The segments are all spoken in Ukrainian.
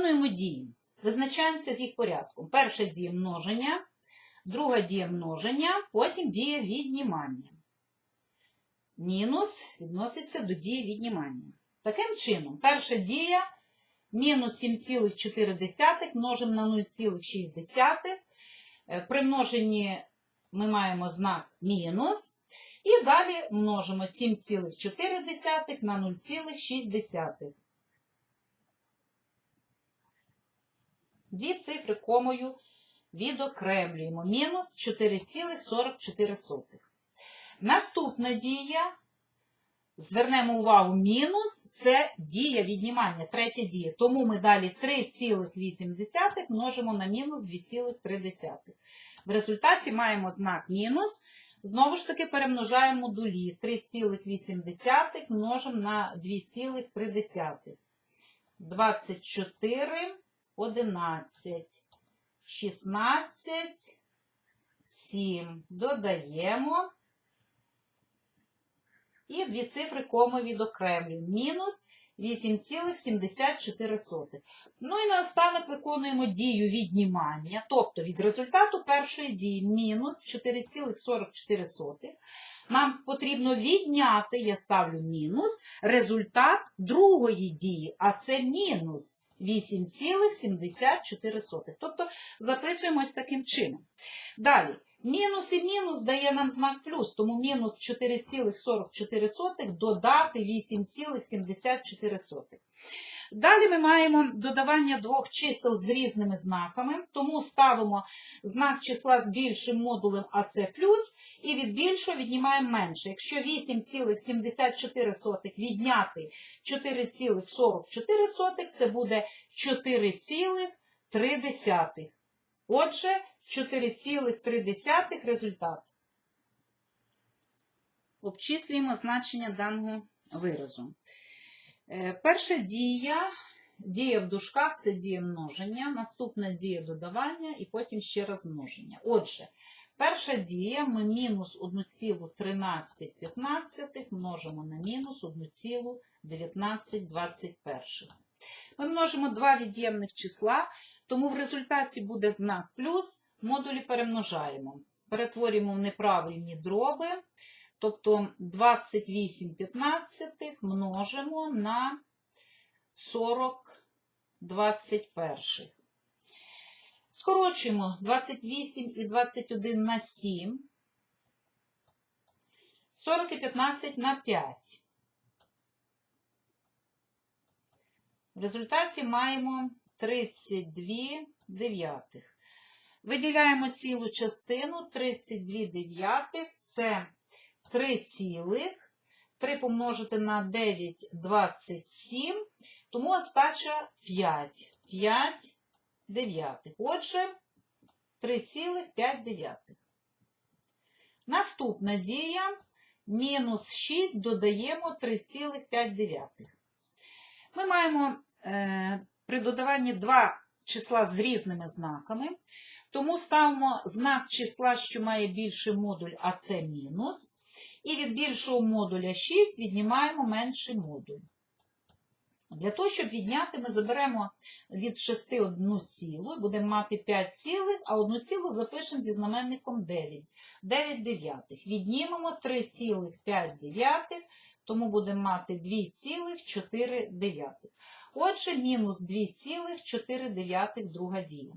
Виконуємо дії. Визначаємося з їх порядком. Перша дія множення, друга дія множення, потім дія віднімання. Мінус відноситься до дії віднімання. Таким чином, перша дія мінус 7,4 множимо на 0,6. Е, При множенні ми маємо знак мінус. І далі множимо 7,4 на 0,6. Дві цифри комою відокремлюємо. Мінус 4,44. Наступна дія. Звернемо увагу, мінус це дія віднімання, третя дія. Тому ми далі 3,8 множимо на мінус 2,3. В результаті маємо знак мінус. Знову ж таки перемножаємо дулі. 3,8 множимо на 2,3. 24, 11, 16, 7. Додаємо. І дві цифри коми відокремлюємо. Мінус 8,74. Ну і наостанок виконуємо дію віднімання, тобто від результату першої дії мінус 4,44. Нам потрібно відняти, я ставлю мінус, результат другої дії, а це мінус 8,74. Тобто записуємо ось таким чином. Далі. Мінус і мінус дає нам знак плюс, тому мінус 4,44 додати 8,74. Далі ми маємо додавання двох чисел з різними знаками, тому ставимо знак числа з більшим модулем, а це плюс, і від більшого віднімаємо менше. Якщо 8,74 відняти 4,44, це буде 4,3. Отже, 4,3 результат. Обчислюємо значення даного виразу. Е, Перша дія, дія в дужках це дія множення, наступна дія додавання і потім ще раз множення. Отже, перша дія ми мінус 1,1315 множимо на мінус 1,1921. Ми множимо два від'ємних числа, тому в результаті буде знак плюс, модулі перемножаємо. Перетворюємо в неправильні дроби, тобто 28 п'ятнадцятих множимо на 40 21. Скорочуємо 28 і 21 на 7, 40 і 15 на 5. В результаті маємо 32 дев'ятих. Виділяємо цілу частину 32 дев'ятих. Це 3 цілих. 3 помножити на 9 27. Тому остача 5. 5 дев'ятих. Отже, 3,5 дев'ятих. Наступна дія. Мінус 6 додаємо 3,5. Ми маємо е, при додаванні два числа з різними знаками, тому ставимо знак числа, що має більший модуль, а це мінус. І від більшого модуля 6 віднімаємо менший модуль. Для того, щоб відняти, ми заберемо від 6 одну цілу, будемо мати 5 цілих, а одну цілу запишемо зі знаменником 9. 9 дев'ятих. Віднімемо 3,5 дев'ятих, тому будемо мати 2,4. Отже, мінус 2,4 друга дія.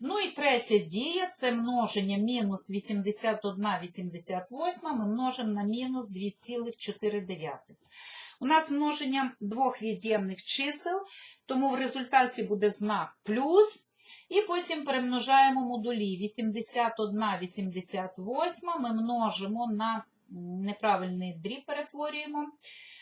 Ну і третя дія це множення мінус 81 88 ми множимо на мінус 2,4. У нас множення двох від'ємних чисел, тому в результаті буде знак плюс. І потім перемножаємо модулі 81, 88 ми множимо на неправильний дріб перетворюємо.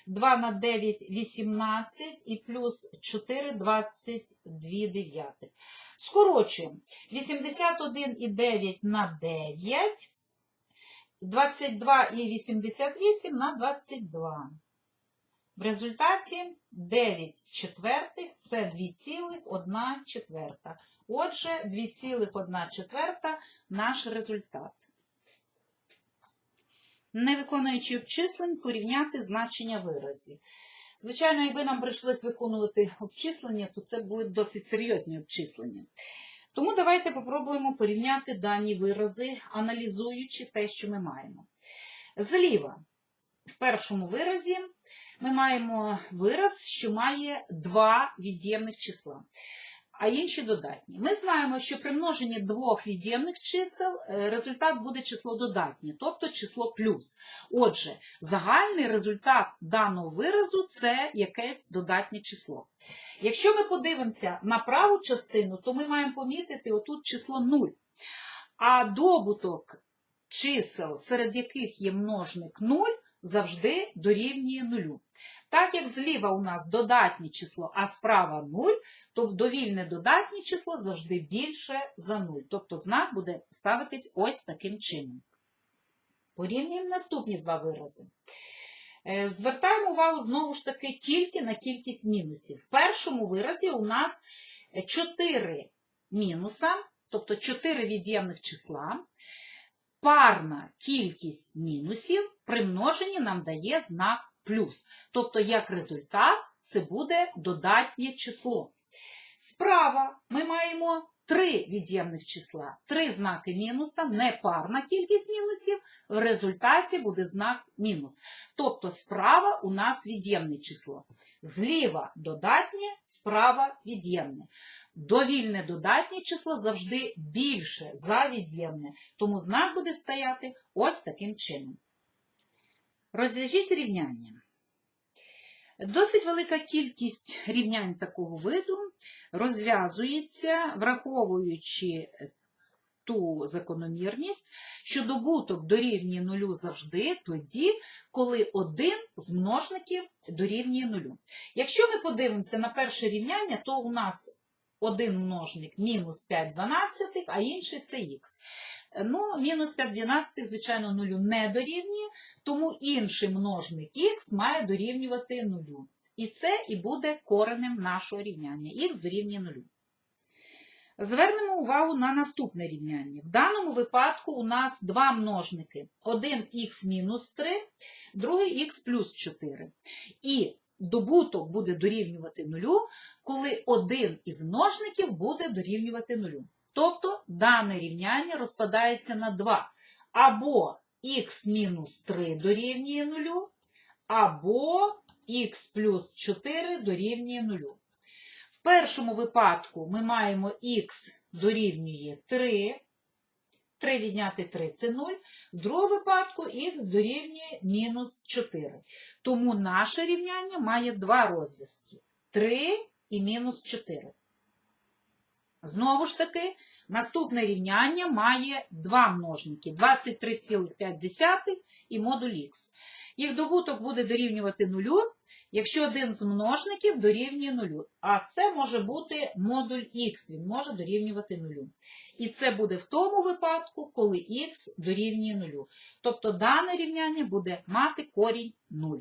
2 на 9 – 18 і плюс 4 – 22 дев'ятих. Скорочуємо. 81 і 9 на 9, 22 і 88 на 22. В результаті 9 четвертих – це 2,1 четверта. Отже, 2,1 четверта – наш результат. Не виконуючи обчислень, порівняти значення виразів. Звичайно, якби нам прийшлось виконувати обчислення, то це були досить серйозні обчислення. Тому давайте попробуємо порівняти дані вирази, аналізуючи те, що ми маємо. Зліва, в першому виразі, ми маємо вираз, що має два від'ємних числа, а інші додатні. Ми знаємо, що при множенні двох від'ємних чисел е, результат буде число додатнє, тобто число плюс. Отже, загальний результат даного виразу це якесь додатнє число. Якщо ми подивимося на праву частину, то ми маємо помітити отут число 0. А добуток чисел, серед яких є множник 0, завжди дорівнює 0. Так як зліва у нас додатнє число, а справа 0, то в довільне додатнє число завжди більше за 0. Тобто знак буде ставитись ось таким чином. Порівнюємо наступні два вирази. Е, Звертаємо увагу знову ж таки тільки на кількість мінусів. В першому виразі у нас 4 мінуса, тобто 4 від'ємних числа. Парна кількість мінусів при множенні нам дає знак плюс. Тобто, як результат, це буде додатнє число. Справа ми маємо три від'ємних числа, три знаки мінуса, непарна кількість мінусів, в результаті буде знак мінус. Тобто справа у нас від'ємне число. Зліва додатнє, справа від'ємне. Довільне додатнє число завжди більше за від'ємне, тому знак буде стояти ось таким чином. Розв'яжіть рівняння. Досить велика кількість рівнянь такого виду розв'язується, враховуючи ту закономірність, що добуток дорівнює нулю завжди тоді, коли один з множників дорівнює нулю. Якщо ми подивимося на перше рівняння, то у нас один множник мінус 5 дванадцятих, а інший це х. Ну, мінус 5 дванадцятих, звичайно, нулю не дорівнює, тому інший множник х має дорівнювати нулю. І це і буде коренем нашого рівняння. х дорівнює нулю. Звернемо увагу на наступне рівняння. В даному випадку у нас два множники. Один х мінус 3, другий х плюс 4. І добуток буде дорівнювати нулю, коли один із множників буде дорівнювати нулю. Тобто дане рівняння розпадається на 2. Або х мінус 3 дорівнює нулю, або х плюс 4 дорівнює нулю. В першому випадку ми маємо х дорівнює 3. 3 відняти 3 це 0. В другому випадку х дорівнює мінус 4. Тому наше рівняння має два розв'язки. 3 і мінус 4. Знову ж таки, наступне рівняння має два множники 23,5 і модуль х. Їх добуток буде дорівнювати нулю, якщо один з множників дорівнює нулю. А це може бути модуль х, він може дорівнювати нулю. І це буде в тому випадку, коли х дорівнює нулю. Тобто дане рівняння буде мати корінь 0.